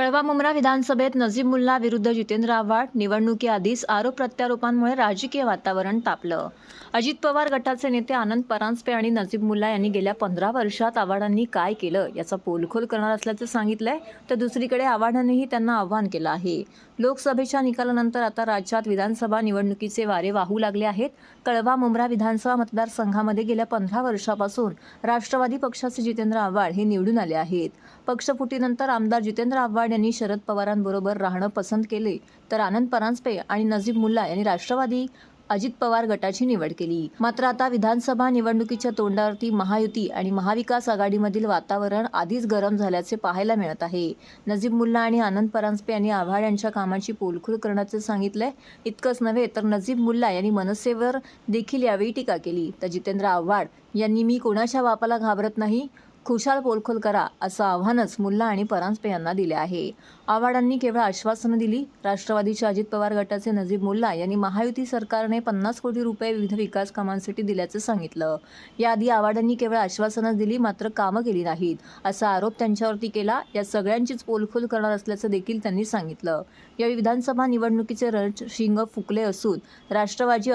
कळवा मुंब्रा विधानसभेत नजीब मुल्ला विरुद्ध जितेंद्र आव्हाड निवडणुकीआधीच आरोप प्रत्यारोपांमुळे राजकीय वातावरण तापलं. अजित पवार गटाचे नेते आनंद परांजपे आणि नजीब मुल्ला यांनी गेल्या पंधरा वर्षात आव्हाडांनी काय केलं याचा पोलखोल करणार असल्याचं सांगितलंय तर दुसरीकडे आव्हाडांनीही त्यांना आव्हान केलं आहे. लोकसभेच्या निकालानंतर आता राज्यात विधानसभा निवडणुकीचे वारे वाहू लागले आहेत. कळवा मुंब्रा विधानसभा मतदारसंघामध्ये गेल्या पंधरा वर्षापासून राष्ट्रवादी पक्षाचे जितेंद्र आव्हाड हे निवडून आले आहेत. पक्षफुटीनंतर आमदार जितेंद्र आव्हाड यांनी शरद पवारांबरोबर राहणं पसंत केले. तर आनंद परांजपे आणि नजीब मुल्ला यांनी राष्ट्रवादी अजित पवार गटाची निवड केली. मात्र आता विधानसभा निवडणुकीच्या तोंडावरती महायुती आणि महाविकास आघाडीमधील वातावरण आधीच गरम झाल्याचे पाहायला मिळत आहे. नजीब मुल्ला आणि आनंद परांजपे यांनी आव्हाड यांच्या कामाची पोलखोल करण्याचे सांगितले इतकंच नव्हे तर नजीब मुल्ला यांनी मनसेवर देखील यावेळी टीका केली. तर जितेंद्र आव्हाड यांनी मी कोणाच्या बापाला घाबरत नाही खुशाल पोलखोल करा असं आव्हानच मुल्ला आणि परांजपे यांना दिले आहे. आव्हाडांनी केवळ आश्वासनं दिली. राष्ट्रवादीच्या अजित पवार गटाचे नजीब मुल्ला यांनी महायुती सरकारने पन्नास कोटी रुपये विविध विकास कामांसाठी दिल्याचं सांगितलं. याआधी आव्हाडांनी केवळ आश्वासनच दिली मात्र कामं केली नाहीत असा आरोप त्यांच्यावरती केला. या सगळ्यांचीच पोलखोल करणार असल्याचं देखील त्यांनी सांगितलं. यावेळी विधानसभा निवडणुकीचे रणशिंग फुकले असून राष्ट्रवादी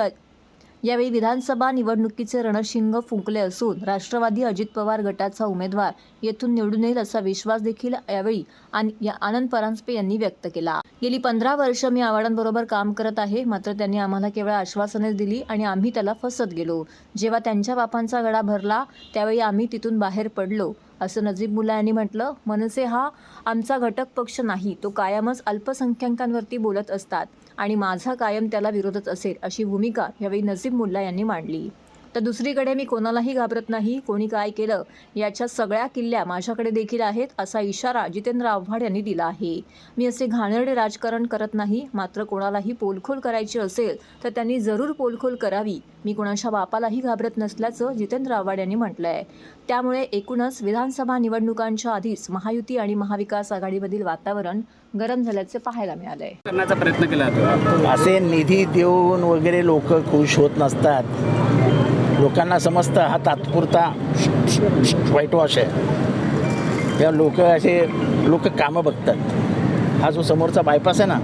यावेळी विधानसभा निवडणुकीचे रणशिंग फुंकले असून राष्ट्रवादी अजित पवार गटाचा उमेदवार येथून निवडून येईल असा विश्वास देखील यावेळी आणि या आनंद परांजपे यांनी व्यक्त केला. गेली पंधरा वर्ष मी आव्हाडांबरोबर काम करत आहे. मात्र त्यांनी आम्हाला केवळ आश्वासनेच दिली आणि आम्ही त्याला फसत गेलो. जेव्हा त्यांच्या बापांचा गडा भरला त्यावेळी आम्ही तिथून बाहेर पडलो. असं नजीब मुल्ला यांनी म्हटलं मनसे हा आमचा घटक पक्ष नाही. तो कायमच अल्पसंख्याकांवरती बोलत असतात आणि माझा कायम त्याला विरोधच असेल अशी भूमिका यावेळी नजीब मुल्ला यांनी मांडली. तर दुसरीकडे मी कोणालाही घाबरत नाही कोणी काय केलं याच्या सगळ्या किल्ल्या माझ्याकडे देखील आहेत असा इशारा जितेंद्र आव्हाड यांनी दिला आहे. मी असे घाणेरडे राजकारण करत नाही मात्र कोणालाही पोलखोल करायची असेल तर त्यांनी जरूर पोलखोल करावी. मी कोणाच्या बापालाही घाबरत नसल्याचं जितेंद्र आव्हाड यांनी म्हटलं आहे त्यामुळे एकूणच विधानसभा निवडणुकांच्या आधीच महायुती आणि महाविकास आघाडीमधील वातावरण गरम झाल्याचे पाहायला मिळालंय. करण्याचा प्रयत्न केला असे निधी देऊन वगैरे लोक खुश होत नसतात. लोकांना समजतं हा तात्पुरता व्हाईट वॉश आहे. या लोक असे लोक कामं बघतात. हा जो समोरचा बायपास आहे ना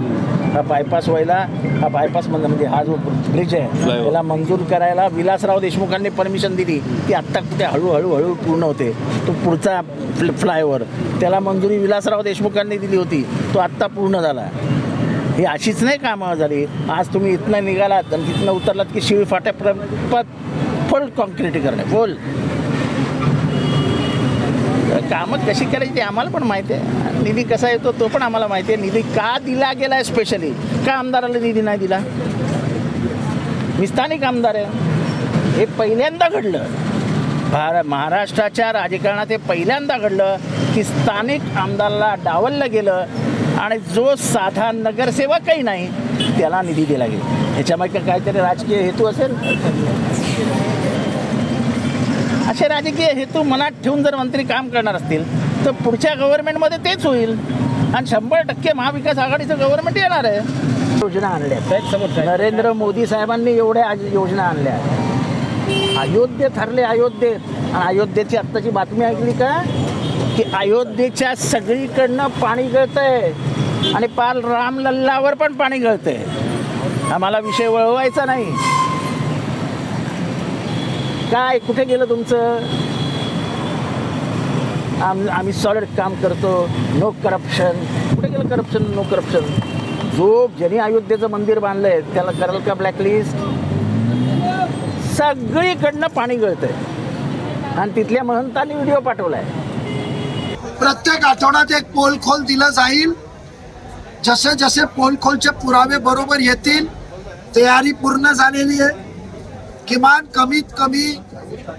हा बायपास व्हायला हा बायपास म्हणजे म्हणजे हा जो ब्रिज आहे त्याला मंजूर करायला विलासराव देशमुखांनी परमिशन दिली. ती आत्ता कुठे हळूहळू हळू पूर्ण होते. तो पुढचा फ्ल फ्लायओव्हर त्याला मंजुरी विलासराव देशमुखांनी दिली होती. तो आत्ता पूर्ण झाला. ही अशीच नाही कामं झाली. आज तुम्ही इथनं निघालात आणि तिथनं उतरलात की शिवी फाट्या प्र प- करणे फुल. कामं कशी करायची ते आम्हाला पण माहिती आहे. निधी कसा येतो तो पण आम्हाला माहिती आहे. निधी का दिला गेला आहे स्पेशली का आमदाराला निधी नाही दिला? मी स्थानिक आमदार आहे. हे पहिल्यांदा घडलं. भार महाराष्ट्राच्या राजकारणात हे पहिल्यांदा घडलं की स्थानिक आमदाराला डावललं गेलं आणि जो साधा नगरसेवकही नाही त्याला निधी दिला गेला. ह्याच्यामागे काहीतरी राजकीय हेतू असेल? असे राजकीय हेतू मनात ठेवून जर मंत्री काम करणार असतील तर पुढच्या गव्हर्नमेंटमध्ये तेच होईल. आणि शंभर टक्के महाविकास आघाडीचं गव्हर्नमेंट येणार आहे. योजना आणल्या नरेंद्र मोदी साहेबांनी एवढ्या आज योजना आणल्या अयोध्येत ठरले अयोध्येत. आणि अयोध्येची आत्ताची बातमी ऐकली का? की अयोध्येच्या सगळीकडनं पाणी गळतंय. आणि पाल रामलल्लावर पण पाणी गळतंय. आम्हाला विषय वळवायचा नाही. काय कुठे गेलं तुमचं? आम आम्ही सॉलिड काम करतो नो करप्शन कुठे गेलं करप्शन नो करप्शन जो ज्यांनी अयोध्येचं मंदिर बांधलं आहे त्याला कराल का ब्लॅकलिस्ट सगळीकडनं पाणी गळतंय. आणि तिथल्या महंतांनी व्हिडिओ पाठवलाय. प्रत्येक आठवड्यात एक पोल खोल दिलं जाईल. जसे जसे पोल खोलचे पुरावे बरोबर येतील तयारी पूर्ण झालेली आहे. किमान कमीत कमी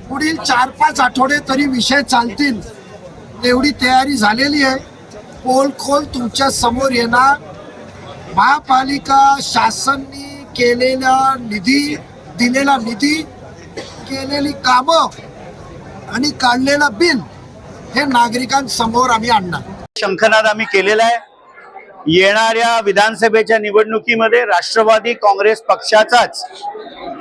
पुढील चार पाच आठवडे तरी विषय चालतील. एवढी तयारी झालेली आहे. पोल खोल तुमच्यासमोर येणार. महापालिका शासननी केलेला निधी दिलेला निधी केलेली कामं आणि काढलेलं बिल हे नागरिकांसमोर आम्ही आणणार. शंखनाद आम्ही केलेला आहे. येणाऱ्या विधानसभेच्या निवडणुकीमध्ये राष्ट्रवादी काँग्रेस पक्षाचाच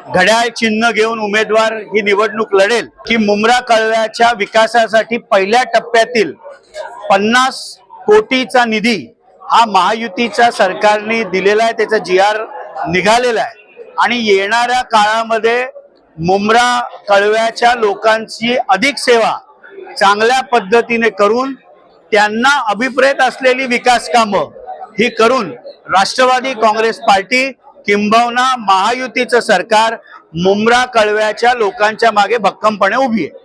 घड्याळ चिन्ह घेऊन उमेदवार ही निवडणूक लढेल. की मुंब्रा कळव्याच्या विकासासाठी पहिल्या टप्प्यातील पन्नास कोटीचा निधी हा महायुतीच्या सरकारने दिलेला आहे त्याचा जी आर निघालेला आहे. आणि येणाऱ्या काळामध्ये मुंब्रा कळव्याच्या लोकांची अधिक सेवा चांगल्या पद्धतीने करून त्यांना अभिप्रेत असलेली विकास कामं ही करून राष्ट्रवादी काँग्रेस पार्टी किंबहुना महायुतीचं सरकार मुंब्रा कळव्याच्या लोकांच्या मागे भक्कमपणे उभी आहे.